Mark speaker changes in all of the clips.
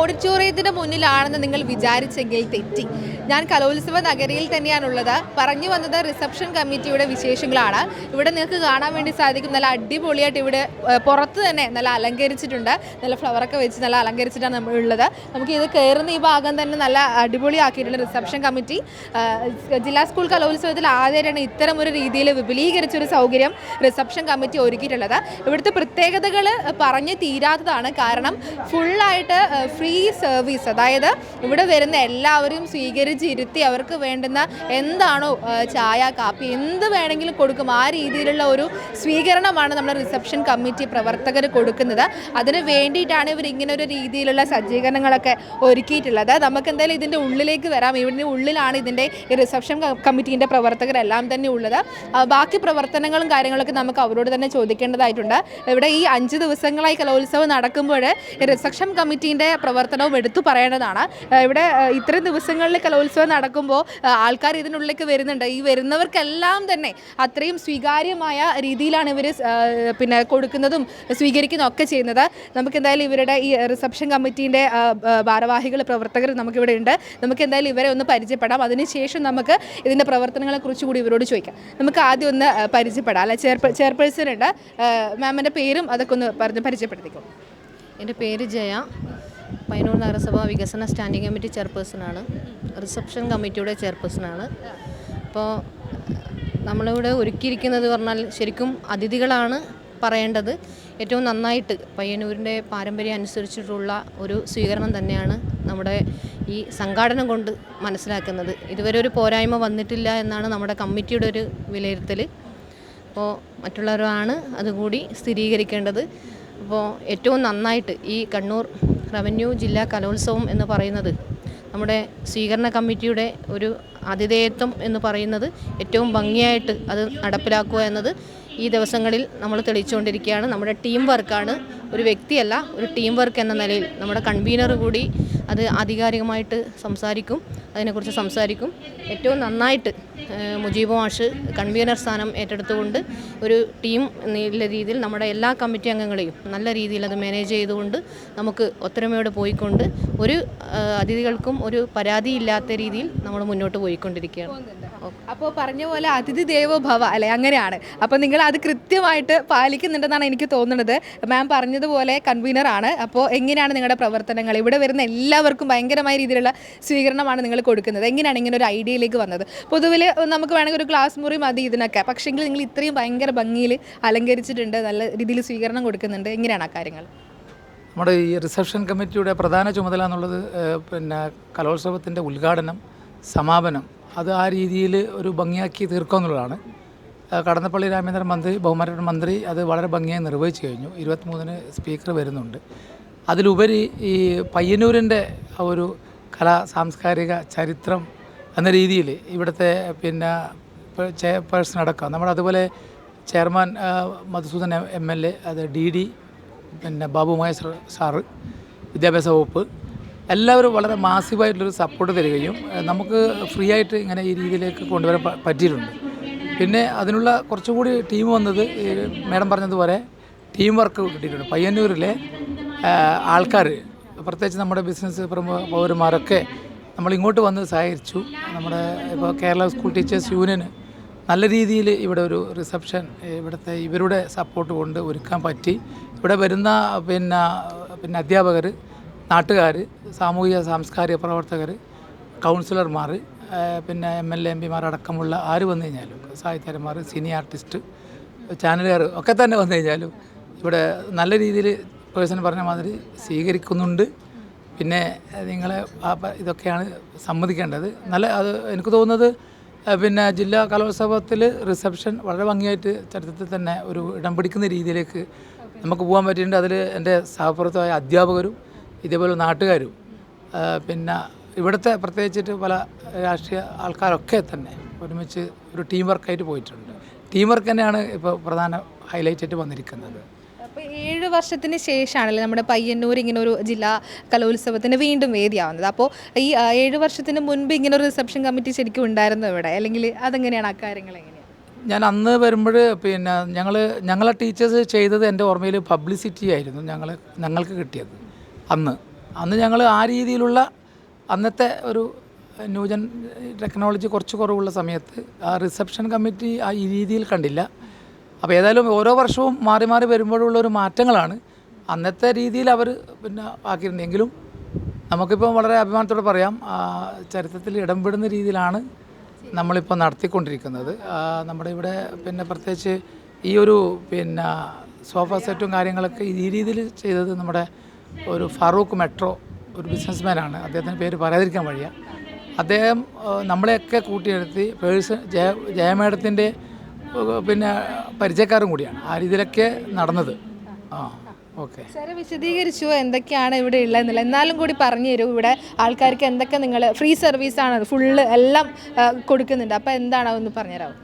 Speaker 1: ഓഡിറ്റോറിയത്തിന്റെ മുന്നിലാണെന്ന് നിങ്ങൾ വിചാരിച്ചെങ്കിൽ തെറ്റി. ഞാൻ കലോത്സവ നഗരിയിൽ തന്നെയാണുള്ളത്. പറഞ്ഞു വന്നത് റിസപ്ഷൻ കമ്മിറ്റിയുടെ വിശേഷങ്ങളാണ്. ഇവിടെ നിങ്ങൾക്ക് കാണാൻ വേണ്ടി സാധിക്കും. നല്ല അടിപൊളിയായിട്ട് ഇവിടെ പുറത്ത് തന്നെ നല്ല അലങ്കരിച്ചിട്ടുണ്ട്. നല്ല ഫ്ലവറൊക്കെ വെച്ച് നല്ല അലങ്കരിച്ചിട്ടാണ് നമ്മൾ ഉള്ളത്. നമുക്ക് ഇത് കയറുന്ന ഈ ഭാഗം തന്നെ നല്ല അടിപൊളിയാക്കിയിട്ടുണ്ട് റിസപ്ഷൻ കമ്മിറ്റി. ജില്ലാ സ്കൂൾ കലോത്സവത്തിൽ ആദ്യമായിട്ടാണ് ഇത്തരം ഒരു രീതിയിൽ വിപുലീകരിച്ചൊരു സൗകര്യം റിസപ്ഷൻ കമ്മിറ്റി ഒരുക്കിയിട്ടുള്ളത്. ഇവിടുത്തെ പ്രത്യേകതകൾ പറഞ്ഞ് തീരാത്തതാണ്. കാരണം ഫുള്ളായിട്ട് ഫ്രീ സർവീസ് അതായത് ഇവിടെ വരുന്ന എല്ലാവരും സ്വീകരിച്ചിരുത്തി അവർക്ക് വേണ്ടുന്ന എന്താണോ ചായ കാപ്പി എന്ത് വേണമെങ്കിലും കൊടുക്കും. ആ രീതിയിലുള്ള ഒരു സ്വീകരണമാണ് നമ്മുടെ റിസപ്ഷൻ കമ്മിറ്റി പ്രവർത്തകർ കൊടുക്കുന്നത്. അതിന് വേണ്ടിയിട്ടാണ് ഇവർ ഇങ്ങനെ ഒരു രീതിയിലുള്ള സജ്ജീകരണങ്ങളൊക്കെ ഒരുക്കിയിട്ടുള്ളത്. നമുക്ക് എന്തായാലും ഇതിന്റെ ഉള്ളിലേക്ക് വരാം. ഇവിടെ ഉള്ളിലാണ് ഇതിന്റെ റിസപ്ഷൻ കമ്മിറ്റീന്റെ പ്രവർത്തകരെല്ലാം തന്നെ ഉള്ളത്. ബാക്കി പ്രവർത്തനങ്ങളും കാര്യങ്ങളൊക്കെ നമുക്ക് അവരോട് തന്നെ ചോദിക്കേണ്ടതായിട്ടുണ്ട്. ഇവിടെ ഈ അഞ്ച് ദിവസങ്ങളായി കലോത്സവം നടക്കുമ്പോൾ റിസപ്ഷൻ കമ്മിറ്റീന്റെ പ്രവർത്തനവും എടുത്തു പറയേണ്ടതാണ്. ഇവിടെ ഇത്രയും ദിവസങ്ങളിൽ കലോത്സവം നടക്കുമ്പോൾ ആൾക്കാർ ഇതിനുള്ളിലേക്ക് വരുന്നുണ്ട്. ഈ വരുന്നവർക്കെല്ലാം തന്നെ അത്രയും സ്വീകാര്യമായ രീതിയിലാണ് ഇവർ പിന്നെ കൊടുക്കുന്നതും സ്വീകരിക്കുന്നതും ഒക്കെ ചെയ്യുന്നത്. നമുക്ക് എന്തായാലും ഇവരുടെ ഈ റിസപ്ഷൻ കമ്മിറ്റീന്റെ ഭാരവാഹികൾ പ്രവർത്തകർ നമുക്കിവിടെ ഉണ്ട്. നമുക്ക് എന്തായാലും ഇവരെ ഒന്ന് പരിചയപ്പെടാം. അതിനുശേഷം നമുക്ക് ഇതിന്റെ പ്രവർത്തനങ്ങളെക്കുറിച്ച് കൂടി ഇവരോട് ചോദിക്കാം. നമുക്ക് ആദ്യം ഒന്ന് പരിചയപ്പെടാം. അല്ലെ? ചെയർപേ ചെയർപേഴ്സൺ ഉണ്ട്. മാമിന്റെ പേരും അതൊക്കെ ഒന്ന് പറഞ്ഞ് പരിചയപ്പെടുത്തിക്കോ.
Speaker 2: എന്റെ പേര് ജയ. പയ്യന്നൂർ നഗരസഭ വികസന സ്റ്റാൻഡിംഗ് കമ്മിറ്റി ചെയർപേഴ്സണാണ്. റിസപ്ഷൻ കമ്മിറ്റിയുടെ ചെയർപേഴ്സണാണ്. അപ്പോൾ നമ്മളിവിടെ ഒരുക്കിയിരിക്കുന്നത് പറഞ്ഞാൽ ശരിക്കും അതിഥികളാണ് പറയേണ്ടത്. ഏറ്റവും നന്നായിട്ട് പയ്യന്നൂരിന്റെ പാരമ്പര്യം അനുസരിച്ചിട്ടുള്ള ഒരു സ്വീകരണം തന്നെയാണ് നമ്മുടെ ഈ സംഘാടനം കൊണ്ട് മനസ്സിലാക്കുന്നത്. ഇതുവരെ ഒരു പോരായ്മ വന്നിട്ടില്ല എന്നാണ് നമ്മുടെ കമ്മിറ്റിയുടെ ഒരു വിലയിരുത്തൽ അപ്പോൾ മറ്റുള്ളവരാണ് അതുകൂടി സ്ഥിരീകരിക്കേണ്ടത്. അപ്പോൾ ഏറ്റവും നന്നായിട്ട് ഈ കണ്ണൂർ റവന്യൂ ജില്ലാ കലോത്സവം എന്ന് പറയുന്നത് നമ്മുടെ സ്വീകരണ കമ്മിറ്റിയുടെ ഒരു ആതിഥേയത്വം എന്ന് പറയുന്നത് ഏറ്റവും ഭംഗിയായിട്ട് അത് നടപ്പിലാക്കുക എന്നത് ഈ ദിവസങ്ങളിൽ നമ്മൾ തെളിയിച്ചുകൊണ്ടിരിക്കുകയാണ്. നമ്മുടെ ടീം വർക്കാണ്. ഒരു വ്യക്തിയല്ല ഒരു ടീം വർക്ക് എന്ന നിലയിൽ നമ്മുടെ കൺവീനർ കൂടി അത് ആധികാരികമായിട്ട് സംസാരിക്കും അതിനെക്കുറിച്ച് സംസാരിക്കും. ഏറ്റവും നന്നായിട്ട് മുജീബ് മാഷ് കൺവീനർ സ്ഥാനം ഏറ്റെടുത്തുകൊണ്ട് ഒരു ടീം എന്നുള്ള രീതിയിൽ നമ്മുടെ എല്ലാ കമ്മിറ്റി അംഗങ്ങളെയും നല്ല രീതിയിൽ അത് മാനേജ് ചെയ്തുകൊണ്ട് നമുക്ക് ഒത്തൊരുമയോടെ പോയിക്കൊണ്ട് ഒരു അതിഥികൾക്കും ഒരു പരാതിയില്ലാത്ത രീതിയിൽ നമ്മൾ മുന്നോട്ട് പോയിക്കൊണ്ടിരിക്കുകയാണ്.
Speaker 1: അപ്പോൾ പറഞ്ഞ പോലെ അതിഥി ദേവോ ഭവ അല്ലെ? അങ്ങനെയാണ്. അപ്പോൾ നിങ്ങൾ അത് കൃത്യമായിട്ട് പാലിക്കുന്നുണ്ടെന്നാണ് എനിക്ക് തോന്നുന്നത്. മാം പറഞ്ഞതുപോലെ കൺവീനർ ആണ്. അപ്പോൾ എങ്ങനെയാണ് നിങ്ങളുടെ പ്രവർത്തനങ്ങൾ? ഇവിടെ വരുന്ന എല്ലാവർക്കും ഭയങ്കരമായ രീതിയിലുള്ള സ്വീകരണമാണ് നിങ്ങൾ കൊടുക്കുന്നത്. എങ്ങനെയാണ് ഇങ്ങനെ ഒരു ഐഡിയയിലേക്ക് വന്നത്? പൊതുവിൽ നമുക്ക് വേണമെങ്കിൽ ഒരു ക്ലാസ് മുറി മതി ഇതിനൊക്കെ. പക്ഷേങ്കിൽ നിങ്ങൾ ഇത്രയും ഭയങ്കര ഭംഗിയിൽ അലങ്കരിച്ചിട്ടുണ്ട് നല്ല രീതിയിൽ സ്വീകരണം കൊടുക്കുന്നുണ്ട്. എങ്ങനെയാണ് ആ കാര്യങ്ങൾ?
Speaker 3: നമ്മുടെ ഈ റിസപ്ഷൻ കമ്മിറ്റിയുടെ പ്രധാന ചുമതല എന്നുള്ളത് പിന്നെ കലോത്സവത്തിന്റെ ഉദ്ഘാടനം സമാപനം അത് ആ രീതിയിൽ ഒരു ഭംഗിയാക്കി തീർക്കുക എന്നുള്ളതാണ്. കടന്നപ്പള്ളി രാമേന്ദ്രൻ മന്ത്രി ബഹുമാനപ്പെട്ട മന്ത്രി അത് വളരെ ഭംഗിയായി നിർവഹിച്ചു കഴിഞ്ഞു. ഇരുപത്തിമൂന്നിന് സ്പീക്കർ വരുന്നുണ്ട്. അതിലുപരി ഈ പയ്യന്നൂരിന്റെ ഒരു കലാ സാംസ്കാരിക ചരിത്രം എന്ന രീതിയിൽ ഇവിടുത്തെ പിന്നെ ചെയർപേഴ്സൺ അടക്കം നമ്മുടെ അതുപോലെ chairman Madhusudan M L A അത് ഡി ഡി പിന്നെ ബാബു മഹേശ്വർ സാറ് വിദ്യാഭ്യാസ വകുപ്പ് എല്ലാവരും വളരെ മാസീവായിട്ടുള്ളൊരു സപ്പോർട്ട് തരികയും നമുക്ക് ഫ്രീ ആയിട്ട് ഇങ്ങനെ ഈ രീതിയിലേക്ക് കൊണ്ടുവരാൻ പറ്റിയിട്ടുണ്ട്. പിന്നെ അതിനുള്ള കുറച്ചും കൂടി ടീം വന്നത് മേഡം പറഞ്ഞതുപോലെ ടീം വർക്ക് കിട്ടിയിട്ടുണ്ട്. പയ്യന്നൂരിലെ ആൾക്കാർ പ്രത്യേകിച്ച് നമ്മുടെ ബിസിനസ് പൗരന്മാരൊക്കെ നമ്മൾ ഇങ്ങോട്ട് വന്ന് സഹകരിച്ചു. നമ്മുടെ ഇപ്പോൾ കേരള സ്കൂൾ ടീച്ചേഴ്സ് യൂണിയന് നല്ല രീതിയിൽ ഇവിടെ ഒരു റിസപ്ഷൻ ഇവിടുത്തെ ഇവരുടെ സപ്പോർട്ട് കൊണ്ട് ഒരുക്കാൻ പറ്റി. ഇവിടെ വരുന്ന പിന്നെ പിന്നെ അധ്യാപകർ നാട്ടുകാർ സാമൂഹിക സാംസ്കാരിക പ്രവർത്തകർ കൗൺസിലർമാർ പിന്നെ എം എൽ എ എം പിമാർ അടക്കമുള്ള ആര് വന്നു കഴിഞ്ഞാലും സാഹിത്യകാരന്മാർ സിനി ആർട്ടിസ്റ്റ് ചാനലുകാർ ഒക്കെ തന്നെ വന്നു കഴിഞ്ഞാലും ഇവിടെ നല്ല രീതിയിൽ പേഴ്സൺ പറഞ്ഞ മാതിരി സ്വീകരിക്കുന്നുണ്ട്. പിന്നെ നിങ്ങളെ ഇതൊക്കെയാണ് സമ്മതിക്കേണ്ടത്. നല്ല അത് എനിക്ക് തോന്നുന്നത് പിന്നെ ജില്ലാ കലോത്സവത്തിൽ റിസപ്ഷൻ വളരെ ഭംഗിയായിട്ട് ചരിത്രത്തിൽ തന്നെ ഒരു ഇടം പിടിക്കുന്ന രീതിയിലേക്ക് നമുക്ക് പോകാൻ പറ്റിയിട്ടുണ്ട്. അതിൽ എന്റെ സഹപ്രവർത്തകരായ അധ്യാപകരും ഇതേപോലെ നാട്ടുകാരും പിന്നെ ഇവിടുത്തെ പ്രത്യേകിച്ചിട്ട് പല രാഷ്ട്രീയ ആൾക്കാരൊക്കെ തന്നെ ഒരുമിച്ച് ഒരു ടീം വർക്കായിട്ട് പോയിട്ടുണ്ട്. ടീം വർക്ക് തന്നെയാണ് ഇപ്പോൾ പ്രധാന ഹൈലൈറ്റ് ആയിട്ട് വന്നിരിക്കുന്നത്.
Speaker 1: വർഷത്തിന് ശേഷമാണല്ലേ നമ്മുടെ പയ്യന്നൂർ ഇങ്ങനെ ഒരു ജില്ലാ കലോത്സവത്തിന് വീണ്ടും വേദിയാവുന്നത്? അപ്പോൾ ഈ ഏഴ് വർഷത്തിന് മുൻപ് ഇങ്ങനെ ഒരു റിസപ്ഷൻ കമ്മിറ്റി ശരിക്കും ഉണ്ടായിരുന്നു ഇവിടെ? അല്ലെങ്കിൽ അതെങ്ങനെയാണ്? കാര്യങ്ങൾ എങ്ങനെയാണ്?
Speaker 3: ഞാൻ അന്ന് വരുമ്പോൾ പിന്നെ ഞങ്ങൾ ഞങ്ങളെ ടീച്ചേഴ്സ് ചെയ്തത് എന്റെ ഓർമ്മയിൽ പബ്ലിസിറ്റി ആയിരുന്നു ഞങ്ങൾ ഞങ്ങൾക്ക് കിട്ടിയത് അന്ന്. അന്ന് ഞങ്ങൾ ആ രീതിയിലുള്ള അന്നത്തെ ഒരു ന്യൂജൻ ടെക്നോളജി കുറച്ച് കുറവുള്ള സമയത്ത് ആ റിസപ്ഷൻ കമ്മിറ്റി ആ രീതിയിൽ കണ്ടില്ല. അപ്പോൾ ഏതായാലും ഓരോ വർഷവും മാറി മാറി വരുമ്പോഴുള്ള ഒരു മാറ്റങ്ങളാണ്. അന്നത്തെ രീതിയിൽ അവർ പിന്നെ ആക്കിയിരുന്നെങ്കിലും നമുക്കിപ്പോൾ വളരെ അഭിമാനത്തോടെ പറയാം ചരിത്രത്തിൽ ചരിത്രത്തിൽ ഇടംപെടുന്ന രീതിയിലാണ് നമ്മളിപ്പോൾ നടത്തിക്കൊണ്ടിരിക്കുന്നത്. നമ്മുടെ ഇവിടെ പിന്നെ പ്രത്യേകിച്ച് ഈ ഒരു പിന്നെ സോഫ സെറ്റും കാര്യങ്ങളൊക്കെ ഈ രീതിയിൽ ചെയ്തത് നമ്മുടെ ഒരു ഫറൂഖ് മെട്രോ ഒരു ബിസിനസ്മാനാണ് അദ്ദേഹത്തിന്റെ പേര് പറയാതിരിക്കാൻ വഴിയ അദ്ദേഹം നമ്മളെയൊക്കെ കൂട്ടിയെടുത്ത് പേഴ്സൺ ജയ ജയമേഡത്തിന്റെ പിന്നെ പരിചയക്കാരും കൂടിയാണ്. ആ രീതിയിലൊക്കെ നടന്നത്. ആ ഓക്കെ.
Speaker 1: സാറ് വിശദീകരിച്ചു? എന്തൊക്കെയാണ് ഇവിടെ ഉള്ളതെന്നില്ല എന്നാലും കൂടി പറഞ്ഞു തരൂ. ഇവിടെ ആൾക്കാർക്ക് എന്തൊക്കെ നിങ്ങൾ ഫ്രീ സർവീസ് ആണ് ഫുള്ള് എല്ലാം കൊടുക്കുന്നുണ്ട്. അപ്പോൾ എന്താണ് ഒന്ന് പറഞ്ഞുതരാമോ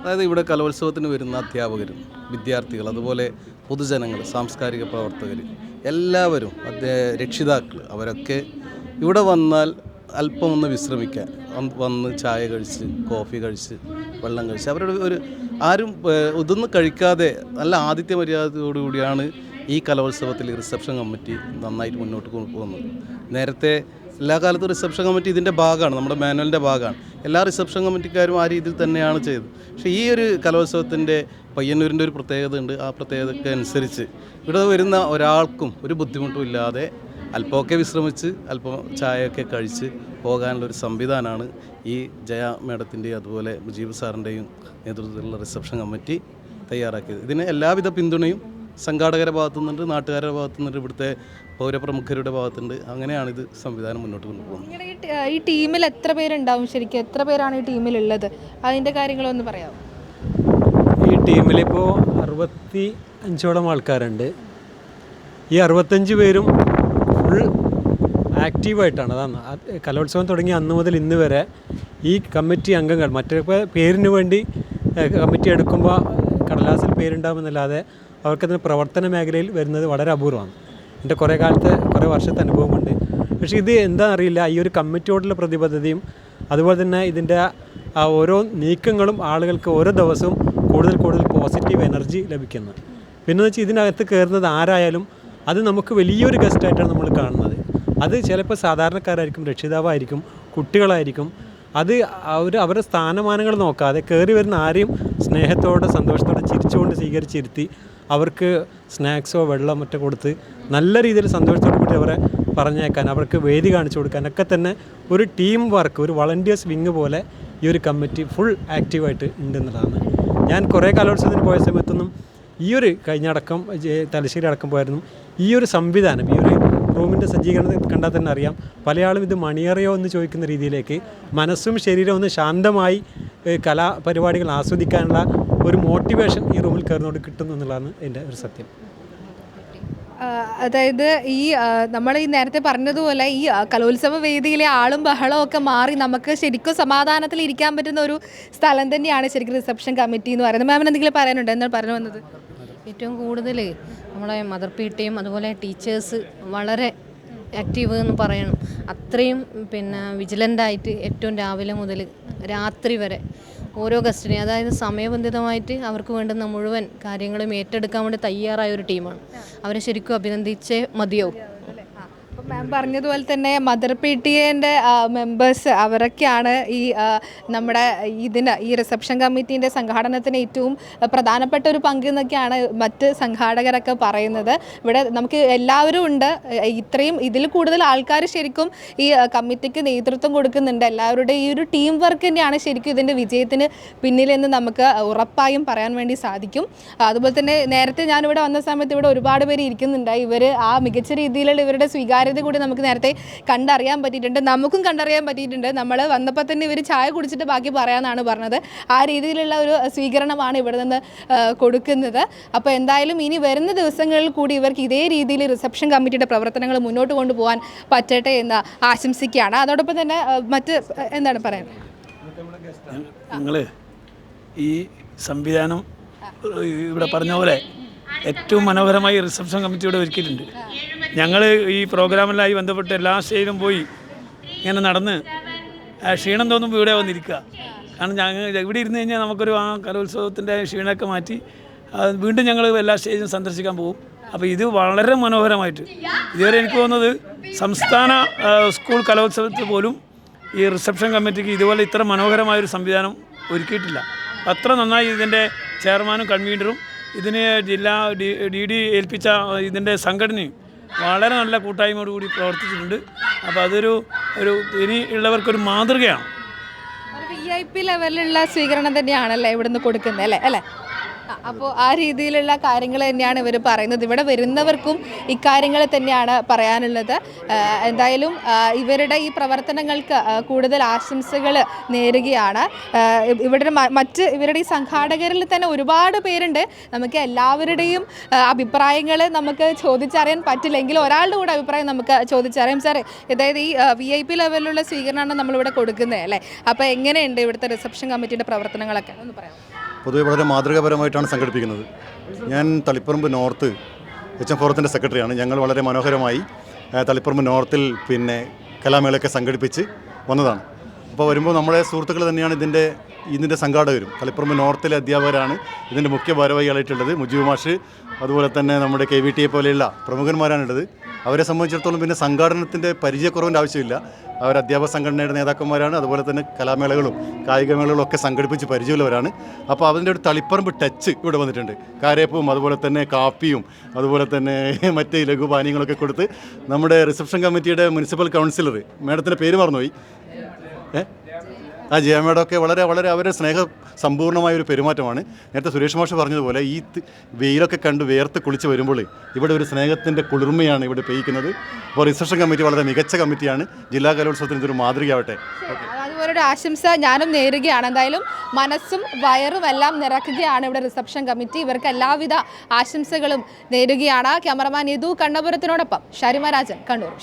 Speaker 4: അതായത് ഇവിടെ കലോത്സവത്തിന് വരുന്ന അധ്യാപകരും വിദ്യാർത്ഥികൾ അതുപോലെ പൊതുജനങ്ങൾ സാംസ്കാരിക പ്രവർത്തകർ എല്ലാവരും രക്ഷിതാക്കൾ അവരൊക്കെ ഇവിടെ വന്നാൽ അല്പം ഒന്ന് വിശ്രമിക്കാൻ. വന്ന് വന്ന് ചായ കഴിച്ച് കോഫി കഴിച്ച് വെള്ളം കഴിച്ച് അവരുടെ ഒരു ആരും ഇതൊന്നും കഴിക്കാതെ നല്ല ആതിഥ്യ മര്യാദയോടുകൂടിയാണ് ഈ കലോത്സവത്തിൽ റിസപ്ഷൻ കമ്മിറ്റി നന്നായിട്ട് മുന്നോട്ട് കൊണ്ടുപോകുന്നത്. നേരത്തെ എല്ലാ കാലത്തും റിസപ്ഷൻ കമ്മിറ്റി ഇതിന്റെ ഭാഗമാണ് നമ്മുടെ മാനുവലിന്റെ ഭാഗമാണ്. എല്ലാ റിസപ്ഷൻ കമ്മിറ്റിക്കാരും ആ രീതിയിൽ തന്നെയാണ് ചെയ്തത്. പക്ഷേ ഈ ഒരു കലോത്സവത്തിന്റെ പയ്യന്നൂരിന്റെ ഒരു പ്രത്യേകത ഉണ്ട് ആ പ്രത്യേകതയ്ക്ക് അനുസരിച്ച് ഇവിടെ വരുന്ന ഒരാൾക്കും ഒരു ബുദ്ധിമുട്ടും ഇല്ലാതെ അല്പമൊക്കെ വിശ്രമിച്ച് അല്പം ചായയൊക്കെ കഴിച്ച് പോകാനുള്ള ഒരു സംവിധാനമാണ് ഈ ജയ മേഡത്തിന്റെയും അതുപോലെ മുജീബ് സാറിന്റെയും നേതൃത്വത്തിലുള്ള റിസപ്ഷൻ കമ്മിറ്റി തയ്യാറാക്കിയത്. ഇതിന് എല്ലാവിധ പിന്തുണയും സംഘാടകരുടെ ഭാഗത്തുനിന്നുണ്ട് നാട്ടുകാരുടെ ഭാഗത്തുനിന്നുണ്ട് ഇവിടുത്തെ പൗരപ്രമുഖരുടെ ഭാഗത്തുണ്ട്. അങ്ങനെയാണ് ഇത് സംവിധാനം മുന്നോട്ട് കൊണ്ടുപോകുന്നത്.
Speaker 1: ഈ ടീമിൽ എത്ര പേരുണ്ടാവും ശരിക്കും? എത്ര പേരാണ് ഈ ടീമിലുള്ളത്? അതിന്റെ കാര്യങ്ങളൊന്ന് പറയാമോ?
Speaker 5: ഈ ടീമിലിപ്പോൾ അറുപത്തി അഞ്ചോളം ആൾക്കാരുണ്ട്. ഈ അറുപത്തഞ്ച് പേരും ആക്റ്റീവായിട്ടാണ് അതാണ്. കലോത്സവം തുടങ്ങി അന്ന് മുതൽ ഇന്ന് വരെ ഈ കമ്മിറ്റി അംഗങ്ങൾ മറ്റേ പേരിന് വേണ്ടി കമ്മിറ്റി എടുക്കുമ്പോൾ കടലാസിൽ പേരുണ്ടാകുമെന്നല്ലാതെ അവർക്കതിന് പ്രവർത്തന മേഖലയിൽ വരുന്നത് വളരെ അപൂർവമാണ്. എന്റെ കുറേ കാലത്തെ കുറേ വർഷത്തെ അനുഭവമുണ്ട് പക്ഷേ ഇത് എന്താ അറിയില്ല. ഈ ഒരു കമ്മിറ്റിയോടുള്ള പ്രതിബദ്ധതയും അതുപോലെ തന്നെ ഇതിന്റെ ആ ഓരോ നീക്കങ്ങളും ആളുകൾക്ക് ഓരോ ദിവസവും കൂടുതൽ കൂടുതൽ പോസിറ്റീവ് എനർജി ലഭിക്കുന്നു. പിന്നെ വെച്ചാൽ ഇതിനകത്ത് കയറുന്നത് ആരായാലും അത് നമുക്ക് വലിയൊരു ഗസ്റ്റായിട്ടാണ് നമ്മൾ കാണുന്നത്. അത് ചിലപ്പോൾ സാധാരണക്കാരായിരിക്കും രക്ഷിതാവായിരിക്കും കുട്ടികളായിരിക്കും. അത് അവർ അവരുടെ സ്ഥാനമാനങ്ങൾ നോക്കാതെ കയറി വരുന്ന ആരെയും സ്നേഹത്തോടെ സന്തോഷത്തോടെ ചിരിച്ചുകൊണ്ട് സ്വീകരിച്ചിരുത്തി അവർക്ക് സ്നാക്സോ വെള്ളം മറ്റോ കൊടുത്ത് നല്ല രീതിയിൽ സന്തോഷത്തോടു കൂടി അവരെ പറഞ്ഞേക്കാൻ അവർക്ക് വേദി കാണിച്ചു കൊടുക്കാനൊക്കെ തന്നെ ഒരു ടീം വർക്ക് ഒരു വളണ്ടിയേഴ്സ് വിങ് പോലെ ഈ ഒരു കമ്മിറ്റി ഫുൾ ആക്റ്റീവായിട്ട് ഉണ്ടെന്നുള്ളതാണ്. ഞാൻ കുറേ കലോത്സവത്തിന് പോയ സമയത്തൊന്നും ഈ ഒരു കഴിഞ്ഞ അടക്കം തലശ്ശേരി അടക്കം പോയിരുന്നു ഈ ഒരു സംവിധാനം ഈ ഒരു റൂമിന്റെ സജ്ജീകരണം കണ്ടാൽ തന്നെ അറിയാം. പലയാളും ഇത് മണിയറയോ എന്ന് ചോദിക്കുന്ന രീതിയിലേക്ക് മനസ്സും ശരീരവും ഒന്ന് ശാന്തമായി കലാപരിപാടികൾ ആസ്വദിക്കാനുള്ള ഒരു മോട്ടിവേഷൻ ഈ റൂമിൽ കയറുന്നോട് കിട്ടുന്നു എന്നുള്ളതാണ് എന്റെ ഒരു സത്യം.
Speaker 1: അതായത് ഈ നമ്മൾ ഈ നേരത്തെ പറഞ്ഞതുപോലെ ഈ കലോത്സവ വേദിയിലെ ആളും ബഹളവും ഒക്കെ മാറി നമുക്ക് ശരിക്കും സമാധാനത്തിൽ ഇരിക്കാൻ പറ്റുന്ന ഒരു സ്ഥലം തന്നെയാണ് ശരിക്കും റിസപ്ഷൻ കമ്മിറ്റി എന്ന് പറയുന്നത്. മാമിന് എന്തെങ്കിലും പറയാനുണ്ടോ? എന്നാൽ പറഞ്ഞു വന്നത്?
Speaker 2: ഏറ്റവും കൂടുതൽ നമ്മളെ മദർ പി ടിയും അതുപോലെ ടീച്ചേഴ്സ് വളരെ ആക്റ്റീവ് എന്ന് പറയണം. അത്രയും പിന്നെ വിജിലന്റായിട്ട് ഏറ്റവും രാവിലെ മുതൽ രാത്രി വരെ ഓരോ ഗസ്റ്റിനെയും അതായത് സമയബന്ധിതമായിട്ട് അവർക്ക് വേണ്ടുന്ന മുഴുവൻ കാര്യങ്ങളും ഏറ്റെടുക്കാൻ വേണ്ടി തയ്യാറായ ഒരു ടീമാണ് അവരെ ശരിക്കും അഭിനന്ദിച്ചേ മതിയാവും.
Speaker 1: മാം പറഞ്ഞതുപോലെ തന്നെ മദർ പി ടി എന്റെ മെമ്പേഴ്സ് അവരൊക്കെയാണ് ഈ നമ്മുടെ ഇതിന് ഈ റിസപ്ഷൻ കമ്മിറ്റീന്റെ സംഘാടനത്തിന് ഏറ്റവും പ്രധാനപ്പെട്ട ഒരു പങ്ക് എന്നൊക്കെയാണ് മറ്റ് സംഘാടകരൊക്കെ പറയുന്നത്. ഇവിടെ നമുക്ക് എല്ലാവരും ഉണ്ട്. ഇത്രയും ഇതിൽ കൂടുതൽ ആൾക്കാർ ശരിക്കും ഈ കമ്മിറ്റിക്ക് നേതൃത്വം കൊടുക്കുന്നുണ്ട്. എല്ലാവരുടെ ഈ ഒരു ടീം വർക്ക് തന്നെയാണ് ശരിക്കും ഇതിന്റെ വിജയത്തിന് പിന്നിലെന്ന് നമുക്ക് ഉറപ്പായും പറയാൻ വേണ്ടി സാധിക്കും. അതുപോലെ തന്നെ നേരത്തെ ഞാനിവിടെ വന്ന സമയത്ത് ഇവിടെ ഒരുപാട് പേര് ഇരിക്കുന്നുണ്ട്. ഇവർ ആ മികച്ച രീതിയിലുള്ള ഇവരുടെ സ്വീകാര്യത കൂടി നമുക്ക് നേരത്തെ കണ്ടറിയാൻ പറ്റിയിട്ടുണ്ട്. നമുക്കും കണ്ടറിയാൻ പറ്റിയിട്ടുണ്ട്. നമ്മൾ വന്നപ്പോൾ തന്നെ ഇവർ ചായ കുടിച്ചിട്ട് ബാക്കി പറയാമെന്നാണ് പറഞ്ഞത്. ആ രീതിയിലുള്ള ഒരു സ്വീകരണമാണ് ഇവിടെ നിന്ന് കൊടുക്കുന്നത്. അപ്പോൾ എന്തായാലും ഇനി വരുന്ന ദിവസങ്ങളിൽ കൂടി ഇവർക്ക് ഇതേ രീതിയിൽ റിസപ്ഷൻ കമ്മിറ്റിയുടെ പ്രവർത്തനങ്ങൾ മുന്നോട്ട് കൊണ്ടുപോകാൻ പറ്റട്ടെ എന്ന് ആശംസിക്കുകയാണ്. അതോടൊപ്പം തന്നെ മറ്റ് എന്താണ് പറയാൻ?
Speaker 6: ഞങ്ങൾ ഈ സംവിധാനം ഇവിടെ പറഞ്ഞ പോലെ ഏറ്റവും മനോഹരമായി റിസപ്ഷൻ കമ്മിറ്റി ഇവിടെ ഒരുക്കിയിട്ടുണ്ട്. ഞങ്ങൾ ഈ പ്രോഗ്രാമിലായി ബന്ധപ്പെട്ട് എല്ലാ സ്റ്റേജിലും പോയി ഇങ്ങനെ നടന്ന് ക്ഷീണം തോന്നുമ്പോൾ ഇവിടെ വന്നിരിക്കുക. കാരണം ഞങ്ങൾ ഇവിടെ ഇരുന്ന് കഴിഞ്ഞാൽ നമുക്കൊരു ആ കലോത്സവത്തിന്റെ ക്ഷീണമൊക്കെ മാറ്റി വീണ്ടും ഞങ്ങൾ എല്ലാ സ്റ്റേജും സന്ദർശിക്കാൻ പോകും. അപ്പോൾ ഇത് വളരെ മനോഹരമായിട്ട്. ഇതുവരെ എനിക്ക് തോന്നുന്നത് സംസ്ഥാന സ്കൂൾ കലോത്സവത്തിൽ പോലും ഈ റിസപ്ഷൻ കമ്മിറ്റിക്ക് ഇതുപോലെ ഇത്ര മനോഹരമായൊരു സംവിധാനം ഒരുക്കിയിട്ടില്ല. അത്ര നന്നായി ഇതിന്റെ ചെയർമാനും കൺവീനറും ഇതിന് ജില്ലാ ഡി ഡി ഏൽപ്പിച്ച ഇതിന്റെ സംഘടനയും വളരെ നല്ല കൂട്ടായ്മയോടുകൂടി പ്രവർത്തിച്ചിട്ടുണ്ട്. അപ്പോൾ അതൊരു ഒരു ഇനി ഉള്ളവർക്കൊരു മാതൃകയാണ്.
Speaker 1: വി ഐ പി ലെവലിലുള്ള സ്വീകരണം തന്നെയാണല്ലേ ഇവിടുന്ന് കൊടുക്കുന്നത് അല്ലേ? അല്ലേ? അപ്പോൾ ആ രീതിയിലുള്ള കാര്യങ്ങൾ തന്നെയാണ് ഇവർ പറയുന്നത്. ഇവിടെ വരുന്നവർക്കും ഇക്കാര്യങ്ങൾ തന്നെയാണ് പറയാനുള്ളത്. എന്തായാലും ഇവരുടെ ഈ പ്രവർത്തനങ്ങൾക്ക് കൂടുതൽ ആശംസകൾ നേരുകയാണ്. ഇവിടെ മറ്റ് ഇവരുടെ ഈ സംഘാടകരിൽ തന്നെ ഒരുപാട് പേരുണ്ട്. നമുക്ക് എല്ലാവരുടെയും അഭിപ്രായങ്ങൾ നമുക്ക് ചോദിച്ചറിയാൻ പറ്റില്ലെങ്കിൽ ഒരാളുടെ കൂടെ അഭിപ്രായം നമുക്ക് ചോദിച്ചറിയാം. സാറേ അതായത് ഈ വി ഐ പി ലെവലിലുള്ള സ്വീകരണമാണ് നമ്മളിവിടെ കൊടുക്കുന്നത് അല്ലേ? അപ്പോൾ എങ്ങനെയുണ്ട് ഇവിടുത്തെ റിസപ്ഷൻ കമ്മിറ്റിയുടെ പ്രവർത്തനങ്ങളൊക്കെ? ഒന്ന് പറയാം
Speaker 7: പൊതുവെ വളരെ മാതൃകാപരമായിട്ടാണ് സംഘടിപ്പിക്കുന്നത്. ഞാൻ തളിപ്പറമ്പ് നോർത്ത് എച്ച് എം ഫോറത്തിന്റെ സെക്രട്ടറിയാണ്. ഞങ്ങൾ വളരെ മനോഹരമായി തളിപ്പറമ്പ് നോർത്തിൽ പിന്നെ കലാമേളയൊക്കെ സംഘടിപ്പിച്ച് വന്നതാണ്. അപ്പോൾ വരുമ്പോൾ നമ്മുടെ സുഹൃത്തുക്കൾ തന്നെയാണ് ഇതിന്റെ ഇതിന്റെ സംഘാടകരും. കളിപ്പുറമ്പ് നോർത്തിലെ അധ്യാപകരാണ് ഇതിന്റെ മുഖ്യ ഭാരവാഹികളായിട്ടുള്ളത്. മുജീബ് മാഷ് അതുപോലെ തന്നെ നമ്മുടെ കെ വി ടിയെ പോലെയുള്ള പ്രമുഖന്മാരാണുള്ളത്. അവരെ സംബന്ധിച്ചിടത്തോളം പിന്നെ സംഘാടനത്തിന്റെ പരിചയക്കുറവിന്റെ ആവശ്യമില്ല. അവർ അധ്യാപക സംഘടനയുടെ നേതാക്കന്മാരാണ്. അതുപോലെ തന്നെ കലാമേളകളും കായികമേളകളും ഒക്കെ സംഘടിപ്പിച്ച് പരിചയമുള്ളവരാണ്. അപ്പോൾ അതിന്റെ ഒരു തളിപ്പറമ്പ് ടച്ച് ഇവിടെ വന്നിട്ടുണ്ട്. കാരയപ്പവും അതുപോലെ തന്നെ കാപ്പിയും അതുപോലെ തന്നെ മറ്റ് ലഘുപാനീയങ്ങളൊക്കെ കൊടുത്ത് നമ്മുടെ റിസപ്ഷൻ കമ്മിറ്റിയുടെ മുനിസിപ്പൽ കൗൺസിലർ മേഡത്തിന്റെ പേര് മറന്നുപോയി. ആ ജയമേടൊക്കെ വളരെ വളരെ അവരെ സ്നേഹ സമ്പൂർണമായ ഒരു പെരുമാറ്റമാണ്. നേരത്തെ സുരേഷ് മാഷ് പറഞ്ഞതുപോലെ ഈ വെയിലൊക്കെ കണ്ട് വേർത്ത് കുളിച്ച് വരുമ്പോൾ ഇവിടെ ഒരു സ്നേഹത്തിന്റെ കുളിർമയാണ് ഇവിടെ പെയ്യിക്കുന്നത്. അപ്പോൾ റിസപ്ഷൻ കമ്മിറ്റി വളരെ മികച്ച കമ്മിറ്റിയാണ്. ജില്ലാ കലോത്സവത്തിന് ഇതൊരു മാതൃകയാവട്ടെ.
Speaker 1: അതുപോലെ ഒരു ആശംസ ഞാനും നേരുകയാണ്. എന്തായാലും മനസ്സും വയറും എല്ലാം നിറക്കുകയാണ് ഇവിടെ റിസപ്ഷൻ കമ്മിറ്റി. ഇവർക്ക് എല്ലാവിധ ആശംസകളും നേരുകയാണ്. ക്യാമറമാൻ യദു കണ്ണപുരത്തിനോടൊപ്പം ഷരിമരാജൻ കണ്ണൂർ